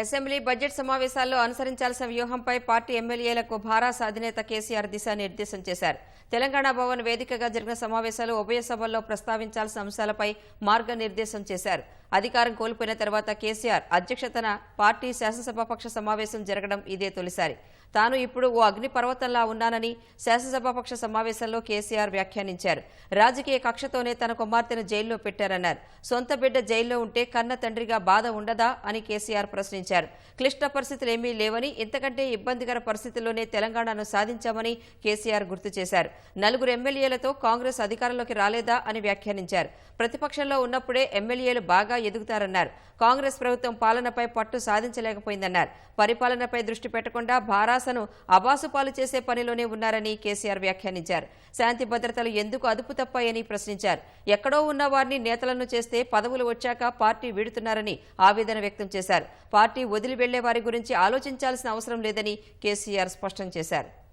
Assembly budget సమావేశాల్లో అనుసరించాల్సిన వ్యూహంపై party ఎమ్మెల్యేలకు భారాస అధినేత కేసీఆర్ దిశానిర్దేశం చేశారు. తెలంగాణ భవన్ వేదికగా జరిగిన సమావేశాలు ఉభయ సభల్లో ప్రస్తావించాల్సిన అంశాలపై మార్గనిర్దేశం చేశారు. అధికారం కోల్పోయిన తర్వాత కేసీఆర్ అధ్యక్షతన పార్టీ శాసనసభాపక్ష సమావేశం జరగడం ఇదే తొలిసారి. తాను ఇప్పుడు ఓ అగ్నిపర్వతంలా ఉన్నానని శాసనసభాపక్ష సమావేశంలో కేసీఆర్ వ్యాఖ్యానించారు. రాజకీయ కక్షతోనే తన కుమార్తెను జైల్లో పెట్టారన్నారు. సొంత బిడ్డ జైల్లో ఉంటే కన్న తండ్రిగా బాధ ఉండదా అని కేసీఆర్ ప్రశ్నించారు. క్లిష్ట పరిస్థితులు ఏమీ లేవని ఇంతకంటే ఇబ్బందికర పరిస్థితుల్లోనే తెలంగాణను సాధించామని కేసీఆర్ గుర్తు చేశారు. నలుగురు ఎమ్మెల్యేలతో కాంగ్రెస్ అధికారంలోకి రాలేదా అని వ్యాఖ్యానించారు. ప్రతిపక్షంలో ఉన్నప్పుడే ఎమ్మెల్యేలు బాగా ఎదుగుతారన్నారు. కాంగ్రెస్ ప్రభుత్వం పాలనపై పట్టు సాధించలేకపోయిందన్నారు. పరిపాలనపై దృష్టి పెట్టకుండా భారాసను అబాసుపాలు చేసే పనిలోనే ఉన్నారని కేసీఆర్ వ్యాఖ్యానించారు. శాంతి భద్రతలు ఎందుకు అదుపు తప్పాయని ప్రశ్నించారు. ఎక్కడో ఉన్న వారిని నేతలను చేస్తే పదవులు వచ్చాక పార్టీ వీడుతున్నారని ఆవేదన వ్యక్తం చేశారు. పార్టీ వదిలి వెళ్ళే వారి గురించి ఆలోచించాల్సిన అవసరం లేదని కేసీఆర్ స్పష్టం చేశారు.